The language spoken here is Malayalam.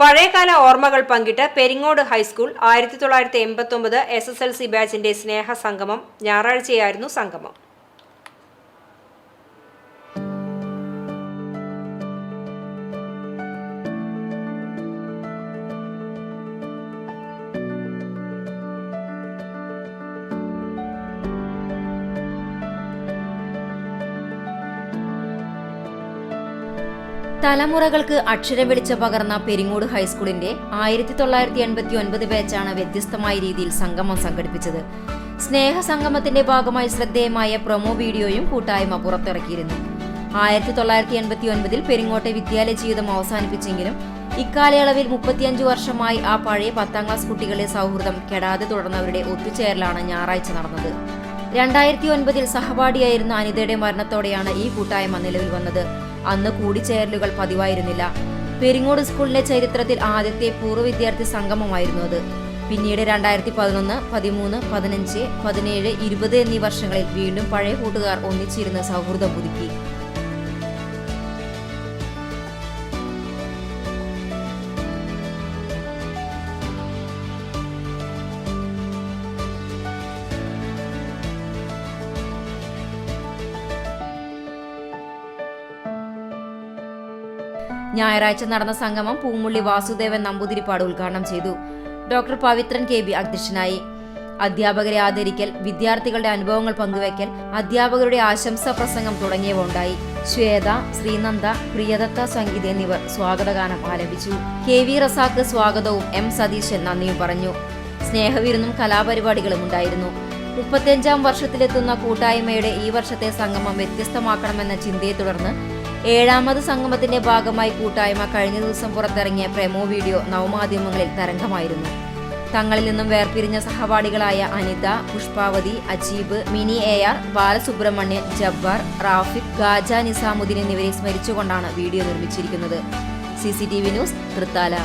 പഴയകാല ഓർമ്മകൾ പങ്കിട്ട് പെരിങ്ങോട് ഹൈസ്കൂൾ ആയിരത്തി തൊള്ളായിരത്തി എൺപത്തി ഒമ്പത് എസ് എസ് എൽ സി ബാച്ചിന്റെ സ്നേഹ സംഗമം ഞായറാഴ്ചയായിരുന്നു സംഗമം. തലമുറകൾക്ക് അക്ഷരം വെളിച്ച പകർന്ന പെരിങ്ങോട് ഹൈസ്കൂളിന്റെ ആയിരത്തി തൊള്ളായിരത്തി എൺപത്തി ഒൻപത് ബാച്ചാണ് വ്യത്യസ്തമായ രീതിയിൽ സംഗമം സംഘടിപ്പിച്ചത്. സ്നേഹ സംഗമത്തിന്റെ ഭാഗമായി ശ്രദ്ധേയമായ പ്രൊമോ വീഡിയോയും കൂട്ടായ്മ പുറത്തിറക്കിയിരുന്നു. ആയിരത്തി തൊള്ളായിരത്തി എൺപത്തി ഒൻപതിൽ പെരിങ്ങോട്ടെ വിദ്യാലയ ജീവിതം അവസാനിപ്പിച്ചെങ്കിലും ഇക്കാലയളവിൽ മുപ്പത്തിയഞ്ചു വർഷമായി ആ പഴയ പത്താം ക്ലാസ് കുട്ടികളെ സൗഹൃദം കെടാതെ തുടർന്നവരുടെ ഒത്തുചേരലാണ് ഞായറാഴ്ച നടന്നത്. രണ്ടായിരത്തി ഒൻപതിൽ സഹപാഠിയായിരുന്ന അനിതയുടെ മരണത്തോടെയാണ് ഈ കൂട്ടായ്മ നിലവിൽ വന്നത്. അന്ന് കൂടിച്ചേരലുകൾ പതിവായിരുന്നില്ല. പെരിങ്ങോട് സ്കൂളിന്റെ ചരിത്രത്തിൽ ആദ്യത്തെ പൂർവ വിദ്യാർത്ഥി സംഗമമായിരുന്നു അത്. പിന്നീട് രണ്ടായിരത്തി പതിനൊന്ന് പതിമൂന്ന് പതിനഞ്ച് പതിനേഴ് ഇരുപത് എന്നീ വർഷങ്ങളിൽ വീണ്ടും പഴയ കൂട്ടുകാർ ഒന്നിച്ചിരുന്ന് സൗഹൃദം പുതുക്കി. ഞായറാഴ്ച നടന്ന സംഗമം പൂമുള്ളി വാസുദേവൻ നമ്പൂതിരിപ്പാട് ഉദ്ഘാടനം ചെയ്തു. ഡോക്ടർ പവിത്രൻ കെ ബി അധ്യക്ഷനായി. അധ്യാപകരെ ആദരിക്കൽ വിദ്യാർത്ഥികളുടെ അനുഭവങ്ങൾ പങ്കുവയ്ക്കൽ അധ്യാപകരുടെ ആശംസാ പ്രസംഗം തുടങ്ങിയവ ഉണ്ടായി. ശ്വേത ശ്രീനന്ദ പ്രിയദത്ത സംഗീത എന്നിവർ സ്വാഗതഗാനം ആലപിച്ചു. കെ വി റസാക്ക് സ്വാഗതവും എം സതീശൻ നന്ദിയും പറഞ്ഞു. സ്നേഹവിരുന്നും കലാപരിപാടികളും ഉണ്ടായിരുന്നു. മുപ്പത്തിയഞ്ചാം വർഷത്തിലെത്തുന്ന കൂട്ടായ്മയുടെ ഈ വർഷത്തെ സംഗമം വ്യത്യസ്തമാക്കണമെന്ന ചിന്തയെ തുടർന്ന് ഏഴാമത് സംഗമത്തിന്റെ ഭാഗമായി കൂട്ടായ്മ കഴിഞ്ഞ ദിവസം പുറത്തിറങ്ങിയ പ്രമോ വീഡിയോ നവമാധ്യമങ്ങളിൽ തരംഗമായിരുന്നു. തങ്ങളിൽ നിന്നും വേർപിരിഞ്ഞ സഹപാഠികളായ അനിത പുഷ്പാവതി അജീബ് മിനി എ ആർ ബാലസുബ്രഹ്മണ്യൻ ജബ്ബാർ റാഫിഖ് ഗാജ നിസാമുദ്ദീൻ എന്നിവരെ സ്മരിച്ചുകൊണ്ടാണ് വീഡിയോ നിർമ്മിച്ചിരിക്കുന്നത്. C news Thrithala.